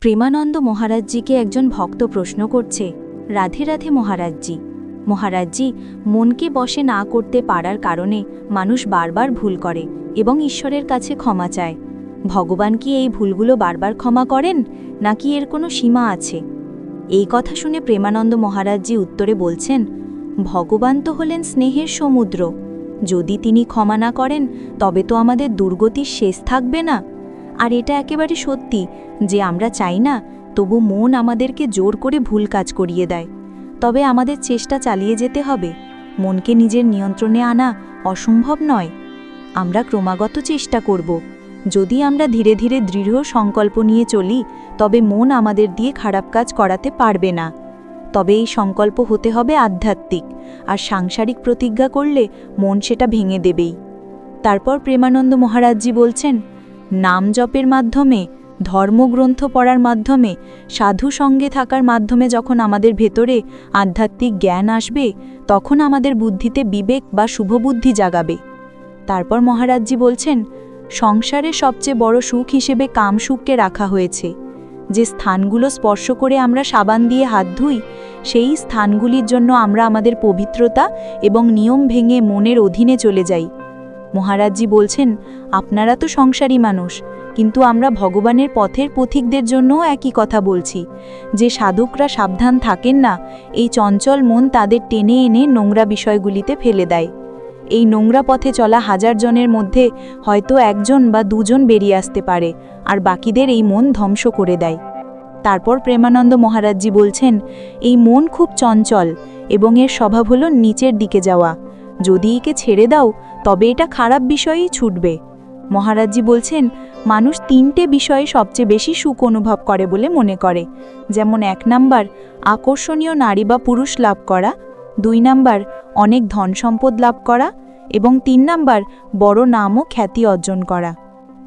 প্রেমানন্দ মহারাজজিকে একজন ভক্ত প্রশ্ন করছে, রাধে রাধে মহারাজজি। মহারাজজি, মনকে বশে না করতে পারার কারণে মানুষ বারবার ভুল করে এবং ঈশ্বরের কাছে ক্ষমা চায়। ভগবান কি এই ভুলগুলো বারবার ক্ষমা করেন, নাকি এর কোনো সীমা আছে? এই কথা শুনে প্রেমানন্দ মহারাজজি উত্তরে বলছেন, ভগবান তো হলেন স্নেহের সমুদ্র। যদি তিনি ক্ষমা না করেন, তবে তো আমাদের দুর্গতির শেষ থাকবে না। আর এটা একেবারে সত্যি যে আমরা চাই না, তবু মন আমাদেরকে জোর করে ভুল কাজ করিয়ে দেয়। তবে আমাদের চেষ্টা চালিয়ে যেতে হবে। মনকে নিজের নিয়ন্ত্রণে আনা অসম্ভব নয়। আমরা ক্রমাগত চেষ্টা করব। যদি আমরা ধীরে ধীরে দৃঢ় সংকল্প নিয়ে চলি, তবে মন আমাদের দিয়ে খারাপ কাজ করাতে পারবে না। তবে এই সংকল্প হতে হবে আধ্যাত্মিক, আর সাংসারিক প্রতিজ্ঞা করলে মন সেটা ভেঙে দেবেই। তারপর প্রেমানন্দ মহারাজজি বলছেন নাম জপের মাধ্যমে, ধর্মগ্রন্থ পড়ার মাধ্যমে, সাধু সঙ্গে থাকার মাধ্যমে যখন আমাদের ভেতরে আধ্যাত্মিক জ্ঞান আসবে, তখন আমাদের বুদ্ধিতে বিবেক বা শুভবুদ্ধি জাগাবে। তারপর মহারাজজি বলছেন, সংসারে সবচেয়ে বড় সুখ হিসেবে কাম সুখকে রাখা হয়েছে। যে স্থানগুলো স্পর্শ করে আমরা সাবান দিয়ে হাত ধুই, সেই স্থানগুলির জন্য আমরা আমাদের পবিত্রতা এবং নিয়ম ভেঙে মনের অধীনে চলে যাই। মহারাজজি বলছেন, আপনারা তো সংসারী মানুষ, কিন্তু আমরা ভগবানের পথের পথিকদের জন্যও একই কথা বলছি। যে সাধকরা সাবধান থাকেন না, এই চঞ্চল মন তাদের টেনে এনে নোংরা বিষয়গুলিতে ফেলে দেয়। এই নোংরা পথে চলা হাজার জনের মধ্যে হয়তো একজন বা দুজন বেরিয়ে আসতে পারে, আর বাকিদের এই মন ধ্বংস করে দেয়। তারপর প্রেমানন্দ মহারাজজি বলছেন, এই মন খুব চঞ্চল, এবং এর স্বভাব হলো নিচের দিকে যাওয়া। যদি একে ছেড়ে দাও তবে এটা খারাপ বিষয়েই ছুটবে। মহারাজজি বলছেন, মানুষ তিনটে বিষয়ে সবচেয়ে বেশি সুখ অনুভব করে বলে মনে করে। যেমন এক নাম্বার, আকর্ষণীয় নারী বা পুরুষ লাভ করা। দুই নাম্বার, অনেক ধন সম্পদ লাভ করা। এবং তিন নাম্বার, বড় নাম ও খ্যাতি অর্জন করা।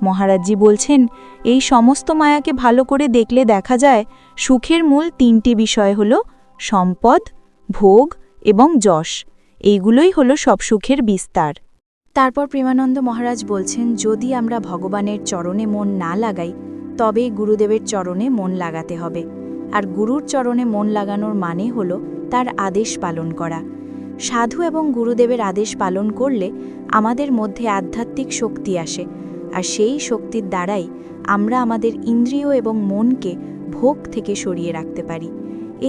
মহারাজজি বলছেন, এই সমস্ত মায়াকে ভালো করে দেখলে দেখা যায়, সুখের মূল তিনটি বিষয় হল সম্পদ, ভোগ এবং যশ। এইগুলোই হলো সব সুখের বিস্তার। তারপর প্রেমানন্দ মহারাজ বলছেন, যদি আমরা ভগবানের চরণে মন না লাগাই তবে গুরুদেবের চরণে মন লাগাতে হবে। আর গুরুর চরণে মন লাগানোর মানে হল তার আদেশ পালন করা। সাধু এবং গুরুদেবের আদেশ পালন করলে আমাদের মধ্যে আধ্যাত্মিক শক্তি আসে, আর সেই শক্তির দ্বারাই আমরা আমাদের ইন্দ্রিয় এবং মনকে ভোগ থেকে সরিয়ে রাখতে পারি।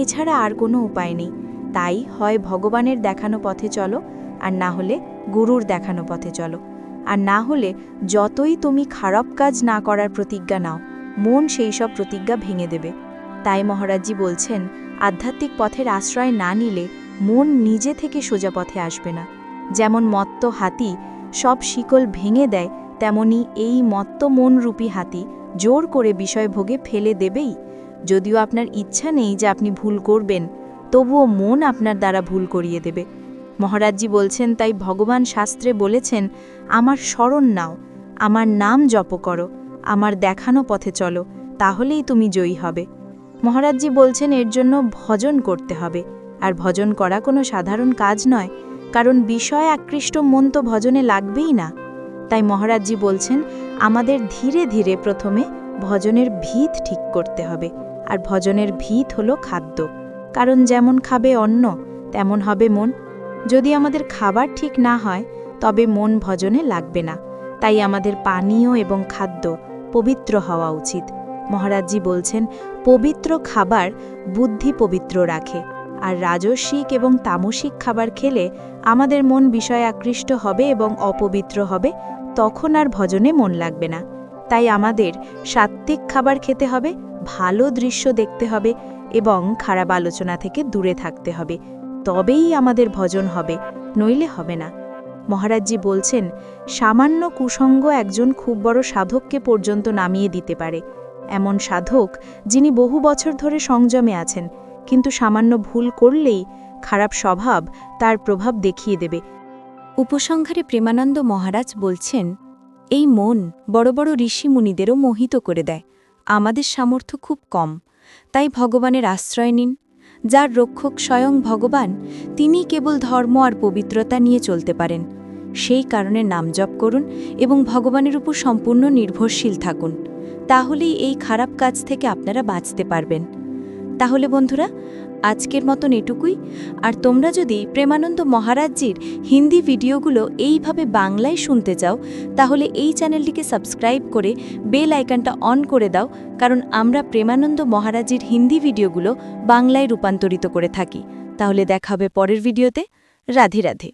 এছাড়া আর কোনো উপায় নেই। তাই হয় ভগবানের দেখানো পথে চলো, আর না হলে গুরুর দেখানো পথে চলো। আর না হলে যতই তুমি খারাপ কাজ না করার প্রতিজ্ঞা নাও, মন সেই সব প্রতিজ্ঞা ভেঙে দেবে। তাই মহারাজজি বলছেন, আধ্যাত্মিক পথের আশ্রয় না নিলে মন নিজে থেকে সোজা পথে আসবে না। যেমন মত্ত হাতি সব শিকল ভেঙে দেয়, তেমনি এই মত্ত মনরূপী হাতি জোর করে বিষয়ভোগে ফেলে দেবেই। যদিও আপনার ইচ্ছা নেই যে আপনি ভুল করবেন, তবুও মন আপনার দ্বারা ভুল করিয়ে দেবে। মহারাজজি বলছেন, তাই ভগবান শাস্ত্রে বলেছেন, আমার স্মরণ নাও, আমার নাম জপ করো, আমার দেখানো পথে চলো, তাহলেই তুমি জয়ী হবে। মহারাজজি বলছেন, এর জন্য ভজন করতে হবে। আর ভজন করা কোনো সাধারণ কাজ নয়, কারণ বিষয় আকৃষ্ট, মন তো ভজনে লাগবেই না। তাই মহারাজজি বলছেন, আমাদের ধীরে ধীরে প্রথমে ভজনের ভিত ঠিক করতে হবে। আর ভজনের ভিত হলো খাদ্য। কারণ যেমন খাবে অন্ন, তেমন হবে মন। যদি আমাদের খাবার ঠিক না হয়, তবে মন ভজনে লাগবে না। তাই আমাদের পানীয় এবং খাদ্য পবিত্র হওয়া উচিত। মহারাজজি বলছেন, পবিত্র খাবার বুদ্ধি পবিত্র রাখে, আর রাজস্বিক এবং তামসিক খাবার খেলে আমাদের মন বিষয়ে আকৃষ্ট হবে এবং অপবিত্র হবে, তখন আর ভজনে মন লাগবে না। তাই আমাদের সাত্ত্বিক খাবার খেতে হবে, ভালো দৃশ্য দেখতে হবে এবং খারাপ আলোচনা থেকে দূরে থাকতে হবে। তবেই আমাদের ভজন হবে, নইলে হবে না। মহারাজজি বলছেন, সামান্য কুসঙ্গ একজন খুব বড় সাধককে পর্যন্ত নামিয়ে দিতে পারে। এমন সাধক যিনি বহু বছর ধরে সংযমে আছেন, কিন্তু সামান্য ভুল করলেই খারাপ স্বভাব তার প্রভাব দেখিয়ে দেবে। উপসংহারে প্রেমানন্দ মহারাজ বলছেন, এই মন বড় বড় ঋষিমুনিদেরও মোহিত করে দেয়। আমাদের সামর্থ্য খুব কম। তাই ভগবানের আশ্রয় নিন যার রক্ষক স্বয়ং ভগবান, তিনি কেবল ধর্ম আর পবিত্রতা নিয়ে চলতে পারেন। সেই কারণে নাম জপ করুন এবং ভগবানের উপর সম্পূর্ণ নির্ভরশীল থাকুন। তাহলেই এই খারাপ কাজ থেকে আপনারা বাঁচতে পারবেন। তাহলে বন্ধুরা আজকের মতন এটুকুই। আর তোমরা যদি প্রেমানন্দ মহারাজজির হিন্দি ভিডিওগুলো এইভাবে বাংলায় শুনতে চাও, তাহলে এই চ্যানেলটিকে সাবস্ক্রাইব করে বেল আইকনটা অন করে দাও, কারণ আমরা প্রেমানন্দ মহারাজজির হিন্দি ভিডিওগুলো বাংলায় রূপান্তরিত করে থাকি। তাহলে দেখা হবে পরের ভিডিওতে। রাধে রাধে।